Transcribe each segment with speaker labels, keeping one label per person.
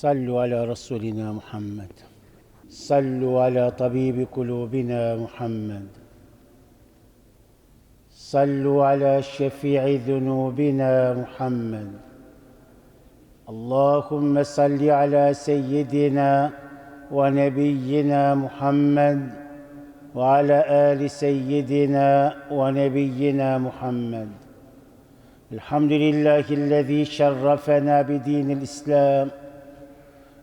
Speaker 1: صلوا على رسولنا محمد. صلوا على طبيب قلوبنا محمد. صلوا على شفيع ذنوبنا محمد. اللهم صل على سيدنا ونبينا محمد وعلى آل سيدنا ونبينا محمد. الحمد لله الذي شرفنا بدين الإسلام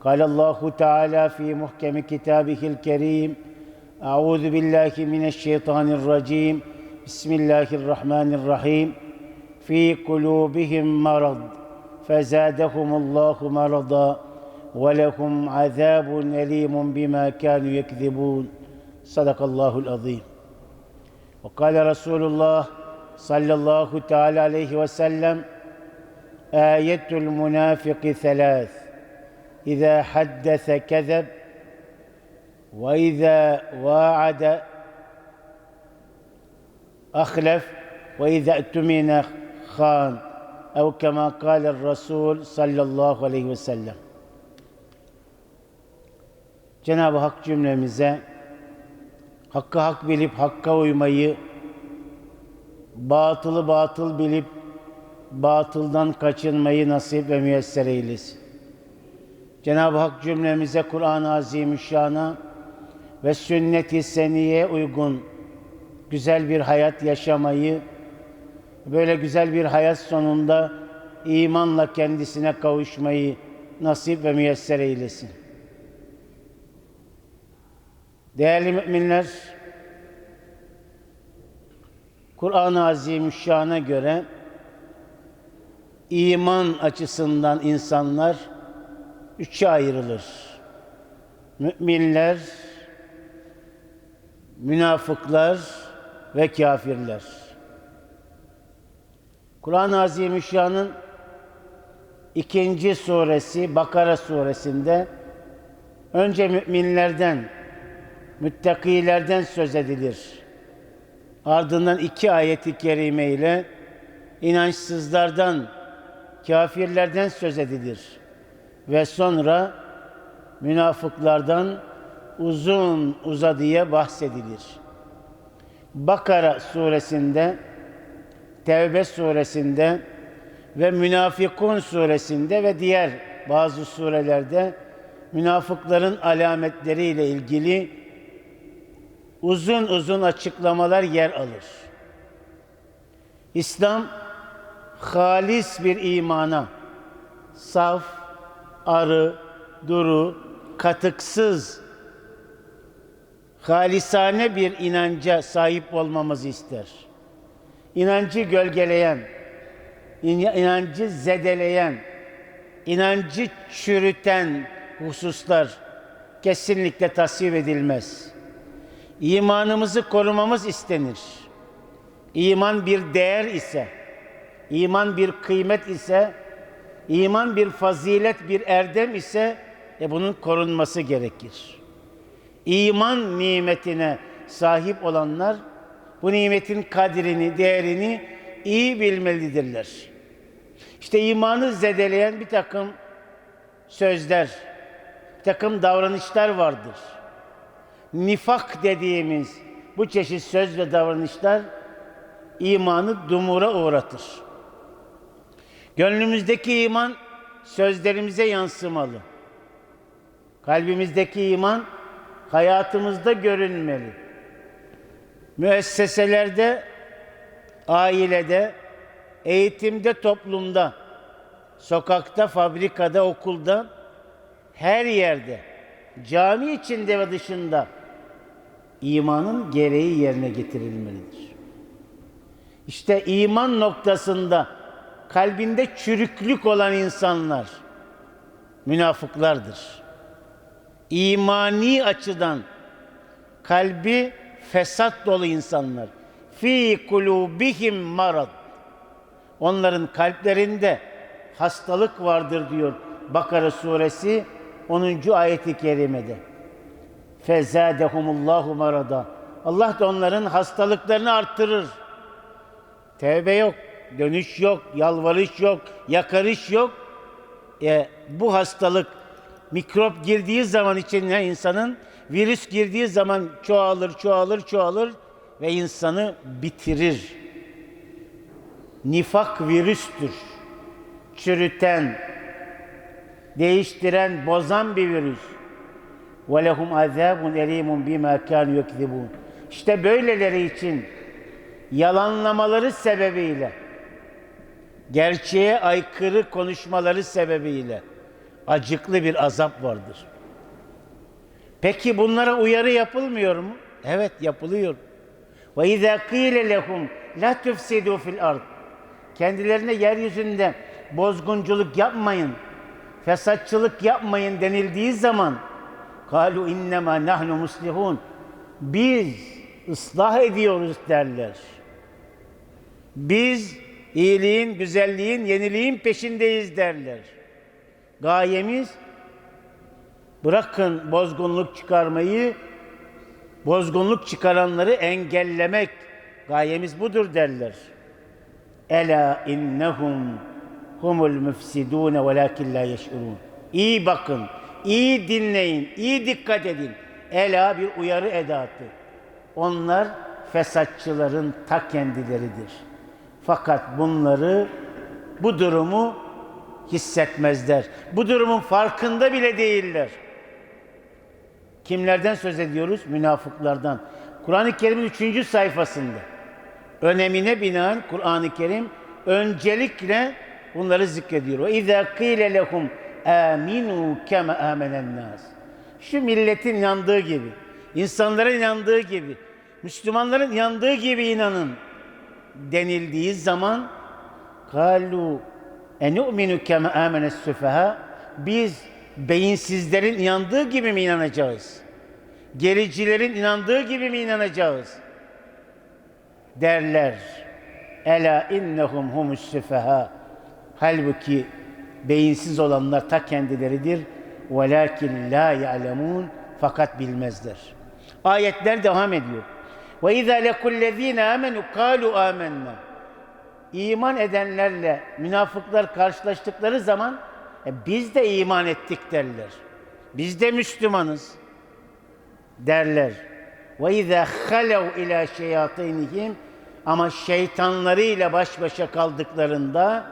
Speaker 1: قال الله تعالى في محكم كتابه الكريم أعوذ بالله من الشيطان الرجيم. بسم الله الرحمن الرحيم. في قلوبهم مرض فزادهم الله مرضا ولهم عذاب أليم بما كانوا يكذبون. صدق الله العظيم. وقال رسول الله صلى الله تعالى عليه وسلم آية المنافق ثلاث. إذا حدث كذب وإذا واعد أخلف وإذا اؤتمن خان أو كما قال الرسول صلى الله عليه وسلم Cenab-ı Hak cümlemize hakkı hak bilip hakka uymayı, batılı batıl bilip batıldan kaçınmayı nasip ve müyesser eylesin. Cenab-ı Hak cümlemize Kur'an-ı Azimüşşan'a ve sünnet-i seniye uygun güzel bir hayat yaşamayı, böyle güzel bir hayat sonunda imanla kendisine kavuşmayı nasip ve müyesser eylesin. Değerli müminler, Kur'an-ı Azimüşşan'a göre iman açısından insanlar üçe ayrılır. Müminler, münafıklar ve kafirler. Kur'an-ı Azimüşşan'ın ikinci suresi Bakara suresinde önce müminlerden, müttakilerden söz edilir. Ardından iki ayeti kerime ile inançsızlardan, kafirlerden söz edilir. Ve sonra münafıklardan uzun uzadıya bahsedilir. Bakara suresinde, Tevbe suresinde ve Münafikun suresinde ve diğer bazı surelerde münafıkların alametleriyle ilgili uzun uzun açıklamalar yer alır. İslam halis bir imana, saf, arı, duru, katıksız, halisane bir inanca sahip olmamızı ister. İnancı gölgeleyen, inancı zedeleyen, inancı çürüten hususlar kesinlikle tasvip edilmez. İmanımızı korumamız istenir. İman bir değer ise, iman bir kıymet ise, iman bir fazilet, bir erdem ise e bunun korunması gerekir. İman nimetine sahip olanlar bu nimetin kadrini, değerini iyi bilmelidirler. İşte imanı zedeleyen bir takım sözler, bir takım davranışlar vardır nifak dediğimiz bu çeşit söz ve davranışlar imanı dumura uğratır. Gönlümüzdeki iman sözlerimize yansımalı. Kalbimizdeki iman hayatımızda görünmeli. Müesseselerde, ailede, eğitimde, toplumda, sokakta, fabrikada, okulda, her yerde, cami içinde ve dışında imanın gereği yerine getirilmelidir. İşte iman noktasında kalbinde çürüklük olan insanlar münafıklardır. imani açıdan kalbi fesat dolu insanlar. Fi kulubihim marad. Onların kalplerinde hastalık vardır diyor Bakara suresi 10. ayeti kerimede. Fezadehumullahu marada. Allah da onların hastalıklarını arttırır. Tevbe yok, dönüş yok, yalvarış yok, yakarış yok. E, bu hastalık mikrop girdiği zaman içine insanın virüs girdiği zaman çoğalır, çoğalır, çoğalır ve insanı bitirir. Nifak virüstür. Çürüten, değiştiren, bozan bir virüs. وَلَهُمْ عَذَابٌ اَل۪يمٌ بِمَا كَانُوا يَكْذِبُونَ İşte böyleleri için yalanlamaları sebebiyle, gerçeğe aykırı konuşmaları sebebiyle acıklı bir azap vardır. Peki bunlara uyarı yapılmıyor mu? Evet yapılıyor. Ve izâ qîle lehum la tufsidû fil ard. Kendilerine yeryüzünde bozgunculuk yapmayın, fesatçılık yapmayın denildiği zaman kalu innema nahnu muslihun. Biz ıslah ediyoruz derler. Biz iyiliğin, güzelliğin, yeniliğin peşindeyiz derler. Gayemiz bırakın bozgunluk çıkarmayı, bozgunluk çıkaranları engellemek. Gayemiz budur derler. Ela innehum humul müfsidun velakin la yeş'urun. İyi bakın, iyi dinleyin, iyi dikkat edin. Ela bir uyarı edatı. Onlar fesatçıların ta kendileridir. Fakat bunları, bu durumu hissetmezler. Bu durumun farkında bile değiller. Kimlerden söz ediyoruz? Münafıklardan. Kur'an-ı Kerim'in üçüncü sayfasında önemine binaen Kur'an-ı Kerim öncelikle bunları zikrediyor. Ve izâ kîle lehum âminû keme âmenennâs. Şu milletin inandığı gibi, insanların inandığı gibi, Müslümanların inandığı gibi inanın denildiği zaman kalu enu'minu keme âmenes süfeha biz beyinsizlerin inandığı gibi mi inanacağız? Gericilerin inandığı gibi mi inanacağız? Derler. Ela innehum humus süfeha. Halbuki beyinsiz olanlar ta kendileridir. Velakin la ya'lemun fakat bilmezler. Ayetler devam ediyor. Ve izâ lekullezîne âmenû kâlu âmennâ. İman edenlerle münafıklar karşılaştıkları zaman e, biz de iman ettik derler. Biz de Müslümanız derler. Ve izâ halev ilâ şeyatînihim ama şeytanlarıyla baş başa kaldıklarında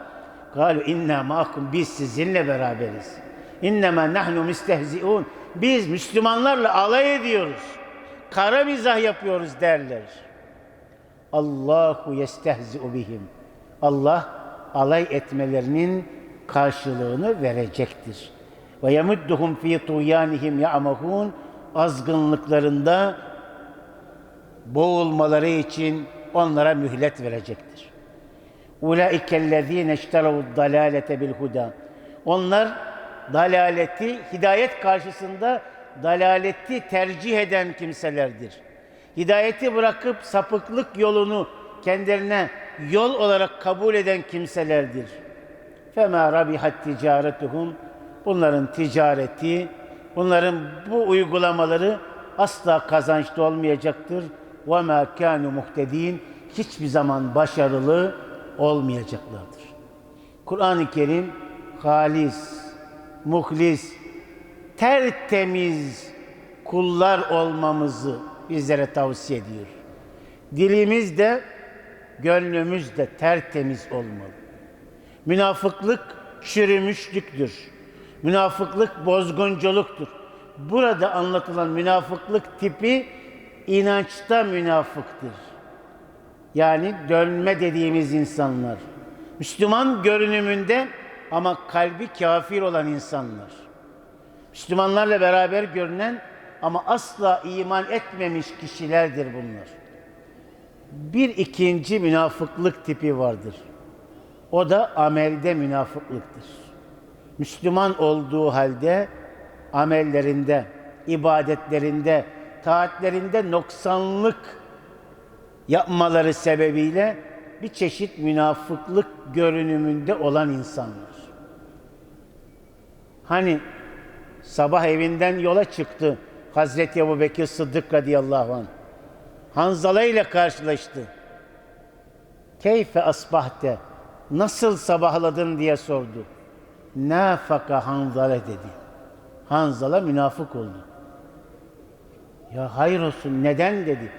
Speaker 1: galu inna ma'akum biz sizinle beraberiz. İnnemâ nahnu müstehzi'un. Biz Müslümanlarla alay ediyoruz. Kara mizah yapıyoruz derler. Allahu yestehzi'u bihim. Allah alay etmelerinin karşılığını verecektir. Ve yemudduhum fi tuyanihim ya'mahun azgınlıklarında boğulmaları için onlara mühlet verecektir. Ulaikellezine işteravu dalalete bil huda. Onlar dalaleti hidayet karşısında dalaleti tercih eden kimselerdir. Hidayeti bırakıp sapıklık yolunu kendilerine yol olarak kabul eden kimselerdir. Fema rabihat ticaretuhum bunların ticareti, bunların bu uygulamaları asla kazançlı olmayacaktır. Ve ma kanu muhtedin hiçbir zaman başarılı olmayacaklardır. Kur'an-ı Kerim halis, muhlis, tertemiz kullar olmamızı bizlere tavsiye ediyor. Dilimiz de gönlümüz de tertemiz olmalı. Münafıklık çürümüşlüktür. Münafıklık bozgunculuktur. Burada anlatılan münafıklık tipi inançta münafıktır. Yani dönme dediğimiz insanlar. Müslüman görünümünde ama kalbi kafir olan insanlar. Müslümanlarla beraber görünen ama asla iman etmemiş kişilerdir bunlar. Bir ikinci münafıklık tipi vardır. O da amelde münafıklıktır. Müslüman olduğu halde amellerinde, ibadetlerinde, taatlerinde noksanlık yapmaları sebebiyle bir çeşit münafıklık görünümünde olan insanlar. Hani sabah evinden yola çıktı Hazreti Ebu Bekir Sıddık radıyallahu anh. Hanzala ile karşılaştı. Keyfe asbahte nasıl sabahladın diye sordu. Nafaka Hanzala dedi. Hanzala münafık oldu. Ya hayır olsun neden dedi.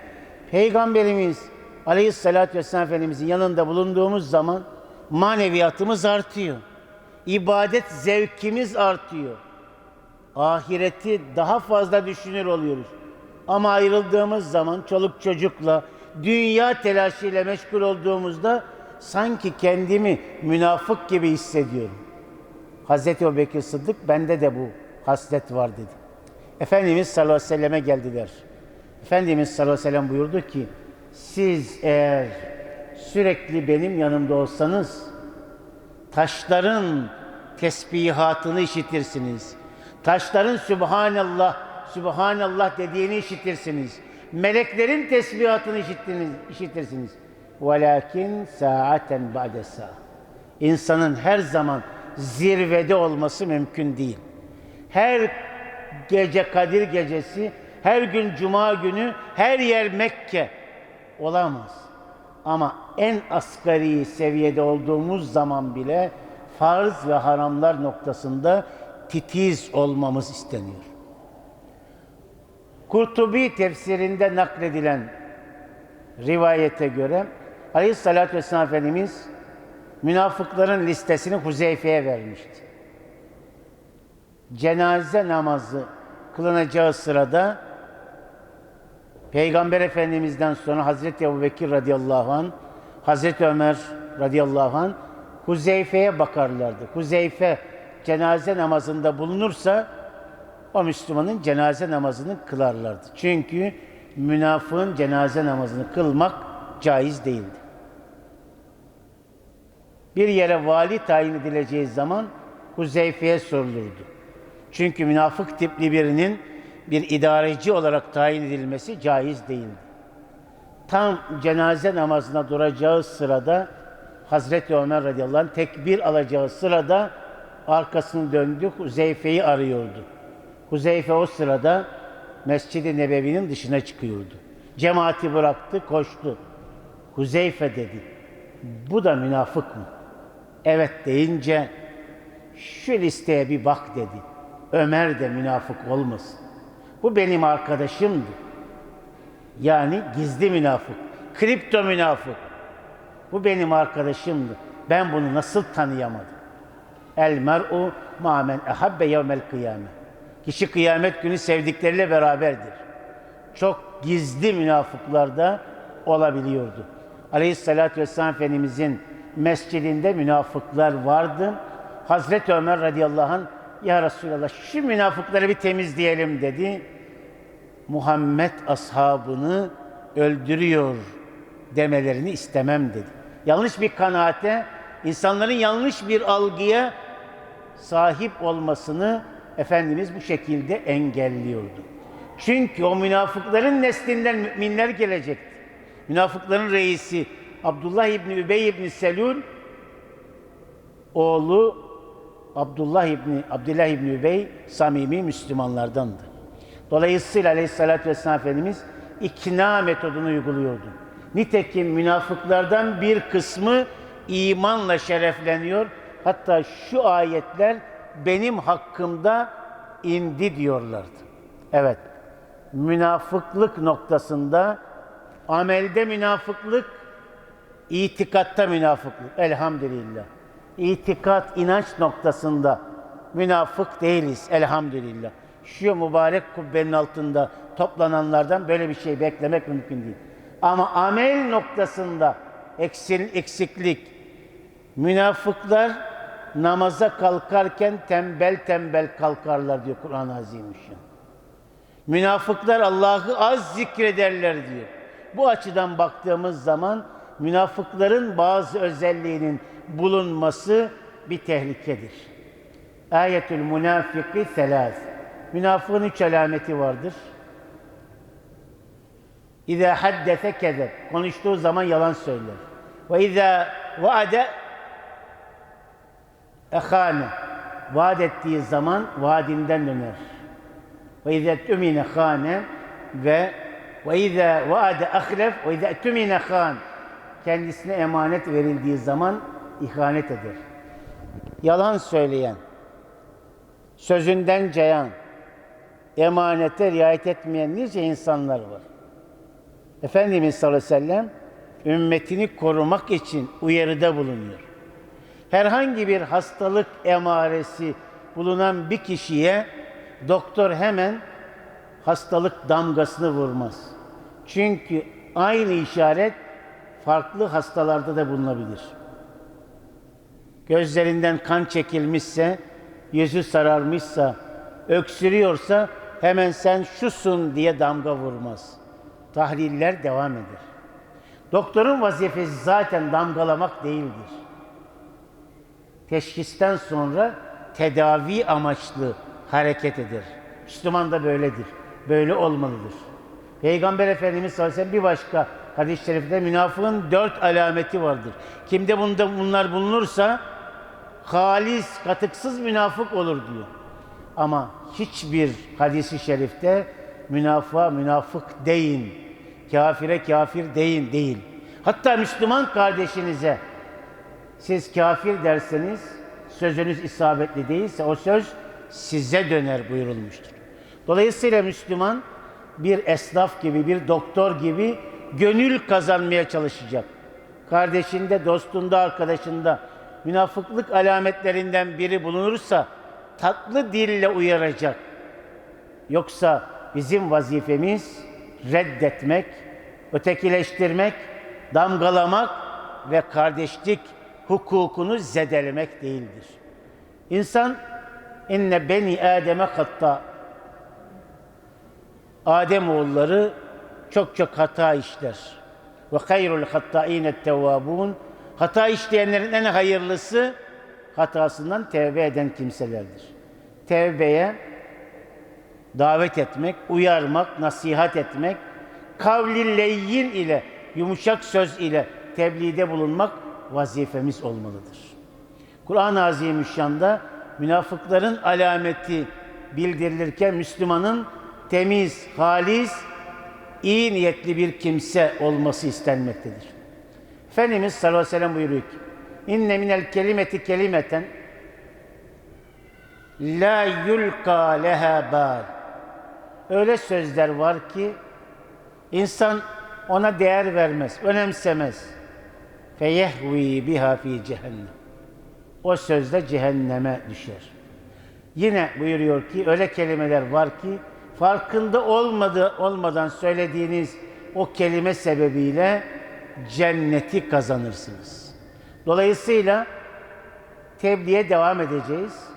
Speaker 1: Peygamberimiz Aleyhisselatü Vesselam Efendimizin yanında bulunduğumuz zaman maneviyatımız artıyor. İbadet zevkimiz artıyor. Ahireti daha fazla düşünür oluyoruz. Ama ayrıldığımız zaman çoluk çocukla, dünya telaşıyla meşgul olduğumuzda sanki kendimi münafık gibi hissediyorum. Hazreti Ebubekir Sıddık bende de bu haslet var dedi. Efendimiz sallallahu aleyhi ve selleme geldiler. Efendimiz sallallahu aleyhi ve sellem buyurdu ki siz eğer sürekli benim yanımda olsanız taşların tesbihatını işitirsiniz. Taşların Sübhanallah, Sübhanallah dediğini işitirsiniz. Meleklerin tesbihatını işittiniz, işitirsiniz. Velakin saaten ba'de. İnsanın her zaman zirvede olması mümkün değil. Her gece Kadir gecesi, her gün Cuma günü, her yer Mekke olamaz. Ama en asgari seviyede olduğumuz zaman bile farz ve haramlar noktasında titiz olmamız isteniyor. Kurtubi tefsirinde nakledilen rivayete göre Aleyhisselatü Vesselam Efendimiz münafıkların listesini Huzeyfe'ye vermişti. Cenaze namazı kılınacağı sırada Peygamber Efendimiz'den sonra Hazreti Ebubekir radıyallahu an, Hazreti Ömer radıyallahu an Huzeyfe'ye bakarlardı. Huzeyfe cenaze namazında bulunursa o Müslümanın cenaze namazını kılarlardı. Çünkü münafığın cenaze namazını kılmak caiz değildi. Bir yere vali tayin edileceği zaman Huzeyfe'ye sorulurdu. Çünkü münafık tipli birinin bir idareci olarak tayin edilmesi caiz değildi. Tam cenaze namazına duracağı sırada Hazreti Ömer radıyallahu anh tekbir alacağı sırada arkasını döndü Huzeyfe'yi arıyordu. Huzeyfe o sırada Mescid-i Nebevi'nin dışına çıkıyordu. Cemaati bıraktı, koştu. Huzeyfe dedi. Bu da münafık mı? Evet deyince şu listeye bir bak dedi. Ömer de münafık olmasın. Bu benim arkadaşımdı. Yani gizli münafık, kripto münafık. Bu benim arkadaşımdı. Ben bunu nasıl tanıyamadım? El mer'u ma men ehabbe yevmel kıyame. Kişi kıyamet günü sevdikleriyle beraberdir. Çok gizli münafıklar da olabiliyordu. Aleyhissalatü vesselam Efendimizin mescidinde münafıklar vardı. Hazreti Ömer radıyallahu anh ya Resulallah şu münafıkları bir temizleyelim dedi. Muhammed ashabını öldürüyor demelerini istemem dedi. Yanlış bir kanaate, insanların yanlış bir algıya sahip olmasını Efendimiz bu şekilde engelliyordu. Çünkü o münafıkların neslinden müminler gelecekti. Münafıkların reisi Abdullah İbni Übey İbni Selul oğlu Abdullah İbni Abdullah İbni Übey samimi Müslümanlardandı. Dolayısıyla Aleyhisselatü Vesselam Efendimiz ikna metodunu uyguluyordu. Nitekim münafıklardan bir kısmı imanla şerefleniyor. Hatta şu ayetler benim hakkımda indi diyorlardı. Evet, münafıklık noktasında amelde münafıklık, itikatta münafıklık. Elhamdülillah. İtikat, inanç noktasında münafık değiliz elhamdülillah. Şu mübarek kubbenin altında toplananlardan böyle bir şey beklemek mümkün değil. Ama amel noktasında eksil, eksiklik, münafıklar namaza kalkarken tembel tembel kalkarlar diyor Kur'an-ı Azimüşşan. Münafıklar Allah'ı az zikrederler diyor. Bu açıdan baktığımız zaman münafıkların bazı özelliğinin bulunması bir tehlikedir. Ayetül münafiki selaz. Münafığın üç alameti vardır. İza haddese kezeb. Konuştuğu zaman yalan söyler. Ve iza vaade ehane. Vaat ettiği zaman vaadinden döner. Ve iza tümine hane ve ve iza vaade ahlef ve iza tümine han. Kendisine emanet verildiği zaman ihanet eder. Yalan söyleyen, sözünden cayan, emanete riayet etmeyen nice insanlar var. Efendimiz sallallahu aleyhi ve sellem ümmetini korumak için uyarıda bulunuyor. Herhangi bir hastalık emaresi bulunan bir kişiye doktor hemen hastalık damgasını vurmaz. Çünkü aynı işaret farklı hastalarda da bulunabilir. Gözlerinden kan çekilmişse, yüzü sararmışsa, öksürüyorsa hemen sen şusun diye damga vurmaz. Tahliller devam eder. Doktorun vazifesi zaten damgalamak değildir. Teşhisten sonra tedavi amaçlı hareket eder. Müslüman da böyledir. Böyle olmalıdır. Peygamber Efendimiz sallallahu aleyhi ve sellem bir başka hadis-i şerifte münafığın dört alameti vardır. Kimde bunda bunlar bulunursa halis, katıksız münafık olur diyor. Ama hiçbir hadisi şerifte münafığa münafık deyin, kafire kafir deyin değil. Hatta Müslüman kardeşinize siz kafir derseniz sözünüz isabetli değilse o söz size döner buyurulmuştur. Dolayısıyla Müslüman bir esnaf gibi, bir doktor gibi gönül kazanmaya çalışacak. Kardeşinde, dostunda, arkadaşında münafıklık alametlerinden biri bulunursa tatlı dille uyaracak. Yoksa bizim vazifemiz reddetmek, ötekileştirmek, damgalamak ve kardeşlik hukukunu zedelemek değildir. İnsan inne beni Adem'e hatta Adem oğulları çok çok hata işler. Ve hayrul hattâine tevvâbûn Hata işleyenlerin en hayırlısı hatasından tevbe eden kimselerdir. Tevbeye davet etmek, uyarmak, nasihat etmek, kavli leyyin ile, yumuşak söz ile tebliğde bulunmak vazifemiz olmalıdır. Kur'an-ı Azimüşşan'da münafıkların alameti bildirilirken Müslümanın temiz, halis, iyi niyetli bir kimse olması istenmektedir. Efendimiz sallallahu aleyhi ve sellem buyuruyor ki İnne minel kelimeti kelimeten la yulka leha bal. Öyle sözler var ki insan ona değer vermez, önemsemez. Feyehvi biha fi cehennem. O sözde cehenneme düşer. Yine buyuruyor ki öyle kelimeler var ki farkında olmadı olmadan söylediğiniz o kelime sebebiyle cenneti kazanırsınız. Dolayısıyla tebliğe devam edeceğiz.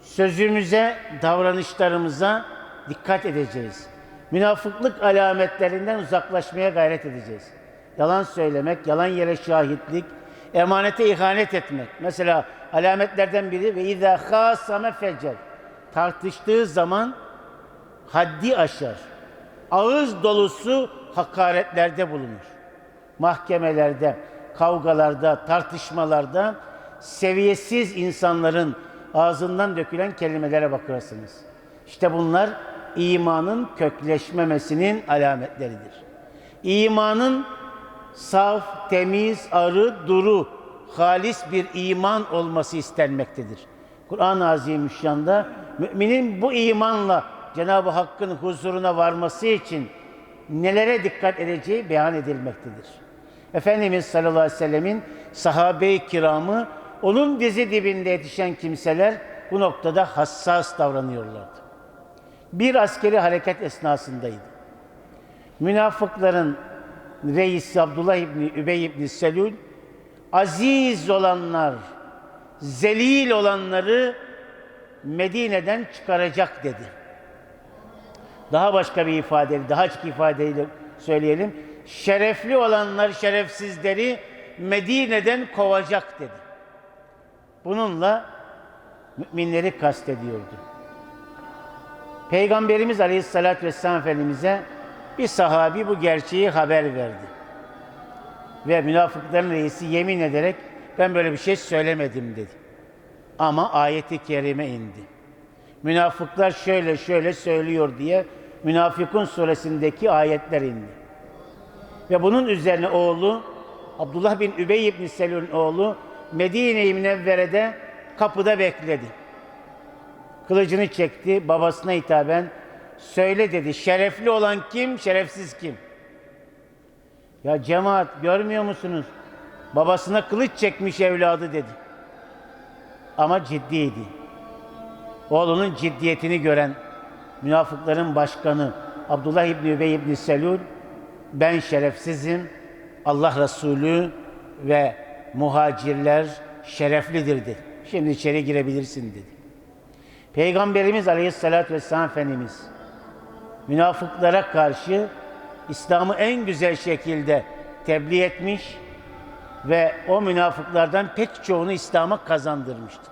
Speaker 1: Sözümüze, davranışlarımıza dikkat edeceğiz. Münafıklık alametlerinden uzaklaşmaya gayret edeceğiz. Yalan söylemek, yalan yere şahitlik, emanete ihanet etmek. Mesela alametlerden biri ve izâ khâsame fecel. Tartıştığı zaman haddi aşar. Ağız dolusu hakaretlerde bulunur mahkemelerde, kavgalarda, tartışmalarda seviyesiz insanların ağzından dökülen kelimelere bakıyorsunuz. İşte bunlar imanın kökleşmemesinin alametleridir. İmanın saf, temiz, arı, duru, halis bir iman olması istenmektedir. Kur'an-ı Azimüşşan'da müminin bu imanla Cenab-ı Hakk'ın huzuruna varması için nelere dikkat edeceği beyan edilmektedir. Efendimiz sallallahu aleyhi ve sellemin sahabe-i kiramı onun dizi dibinde yetişen kimseler bu noktada hassas davranıyorlardı. Bir askeri hareket esnasındaydı. Münafıkların reisi Abdullah İbni Übey İbni Selül aziz olanlar, zelil olanları Medine'den çıkaracak dedi. Daha başka bir ifadeyle, daha açık ifadeyle söyleyelim. Şerefli olanlar şerefsizleri Medine'den kovacak dedi. Bununla müminleri kastediyordu. Peygamberimiz Aleyhisselatü Vesselam Efendimiz'e bir sahabi bu gerçeği haber verdi. Ve münafıkların reisi yemin ederek ben böyle bir şey söylemedim dedi. Ama ayeti kerime indi. Münafıklar şöyle şöyle söylüyor diye Münafıkun suresindeki ayetler indi. Ve bunun üzerine oğlu Abdullah bin Übey ibn Selül'ün oğlu Medine-i Münevvere'de kapıda bekledi. Kılıcını çekti babasına hitaben söyle dedi şerefli olan kim şerefsiz kim? Ya cemaat görmüyor musunuz? Babasına kılıç çekmiş evladı dedi. Ama ciddiydi. Oğlunun ciddiyetini gören münafıkların başkanı Abdullah İbni Übey İbni Selül ben şerefsizim, Allah Resulü ve muhacirler şereflidir dedi. Şimdi içeri girebilirsin dedi. Peygamberimiz Aleyhisselatü Vesselam Efendimiz münafıklara karşı İslam'ı en güzel şekilde tebliğ etmiş ve o münafıklardan pek çoğunu İslam'a kazandırmıştı.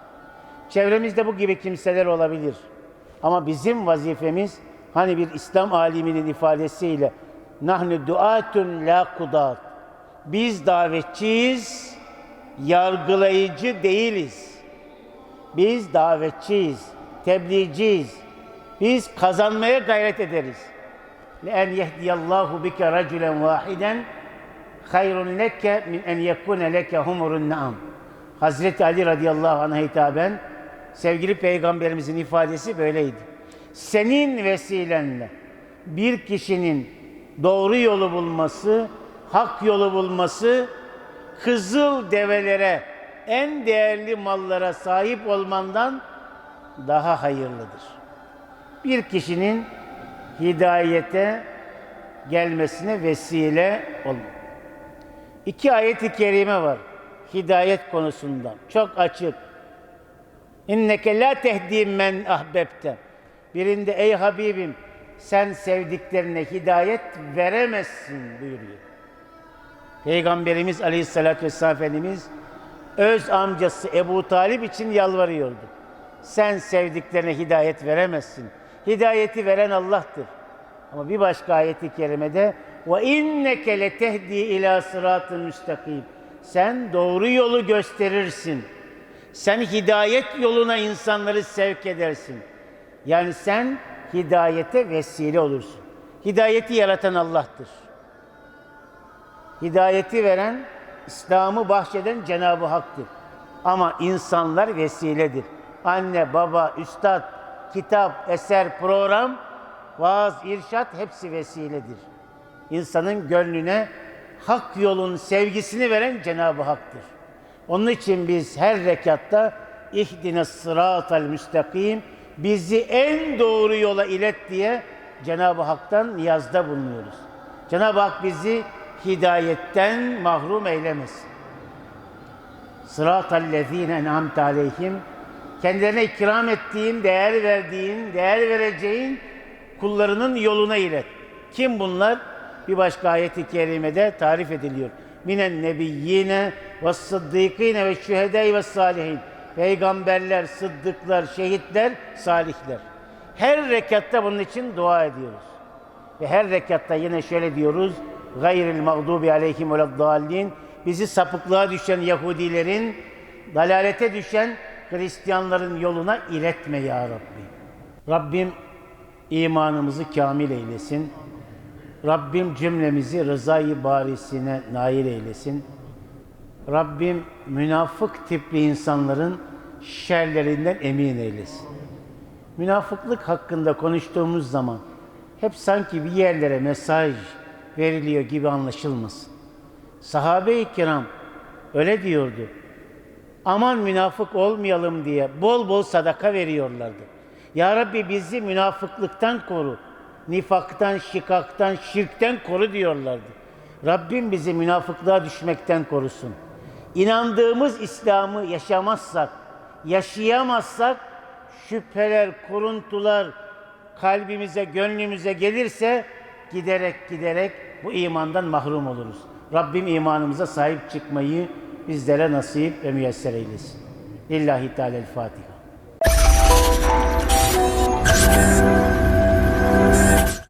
Speaker 1: Çevremizde bu gibi kimseler olabilir. Ama bizim vazifemiz hani bir İslam aliminin ifadesiyle nahnu duatun la kudat. Biz davetçiyiz, yargılayıcı değiliz. Biz davetçiyiz, tebliğciyiz. Biz kazanmaya gayret ederiz. لَاَنْ يَهْدِيَ اللّٰهُ بِكَ رَجُلًا وَاحِدًا خَيْرٌ لَكَ مِنْ اَنْ يَكُونَ لَكَ هُمُرُ النَّعَمِ Hazreti Ali radıyallahu anh'a hitaben sevgili peygamberimizin ifadesi böyleydi. Senin vesilenle bir kişinin doğru yolu bulması, hak yolu bulması, kızıl develere, en değerli mallara sahip olmandan daha hayırlıdır. Bir kişinin hidayete gelmesine vesile olma. İki ayet-i kerime var hidayet konusunda. Çok açık. İnneke la tehdi men ahbebte. Birinde ey Habibim sen sevdiklerine hidayet veremezsin buyuruyor. Peygamberimiz Aleyhisselatü Vesselam Efendimiz öz amcası Ebu Talip için yalvarıyordu. Sen sevdiklerine hidayet veremezsin. Hidayeti veren Allah'tır. Ama bir başka ayeti kerimede ve inneke letehdi ila sıratın müstakim. Sen doğru yolu gösterirsin. Sen hidayet yoluna insanları sevk edersin. Yani sen hidayete vesile olursun. Hidayeti yaratan Allah'tır. Hidayeti veren, İslam'ı bahşeden Cenab-ı Hak'tır. Ama insanlar vesiledir. Anne, baba, üstad, kitap, eser, program, vaaz, irşat hepsi vesiledir. İnsanın gönlüne hak yolun sevgisini veren Cenab-ı Hak'tır. Onun için biz her rekatta ihdine sıratal müstakim bizi en doğru yola ilet diye Cenab-ı Hak'tan niyazda bulunuyoruz. Cenab-ı Hak bizi hidayetten mahrum eylemesin. Sıratal lezine en'amte aleyhim kendilerine ikram ettiğin, değer verdiğin, değer vereceğin kullarının yoluna ilet. Kim bunlar? Bir başka ayeti kerimede tarif ediliyor. Minen nebiyyine ve sıddîkîne ve şühedâi ve salihin. Peygamberler, sıddıklar, şehitler, salihler. Her rekatta bunun için dua ediyoruz. Ve her rekatta yine şöyle diyoruz. Gayril mağdubi aleyhim ve. Bizi sapıklığa düşen Yahudilerin, dalalete düşen Hristiyanların yoluna iletme ya Rabbi. Rabbim imanımızı kamil eylesin. Rabbim cümlemizi rızayı barisine nail eylesin. Rabbim münafık tipli insanların şerlerinden emin eylesin. Münafıklık hakkında konuştuğumuz zaman hep sanki bir yerlere mesaj veriliyor gibi anlaşılmasın. Sahabe-i kiram öyle diyordu. Aman münafık olmayalım diye bol bol sadaka veriyorlardı. Ya Rabbi bizi münafıklıktan koru nifaktan, şikaktan, şirkten koru diyorlardı. Rabbim bizi münafıklığa düşmekten korusun. İnandığımız İslam'ı yaşamazsak, yaşayamazsak şüpheler, kuruntular kalbimize, gönlümüze gelirse giderek giderek bu imandan mahrum oluruz. Rabbim imanımıza sahip çıkmayı bizlere nasip ve müyesser eylesin. Lillahi Teala'l-Fatiha.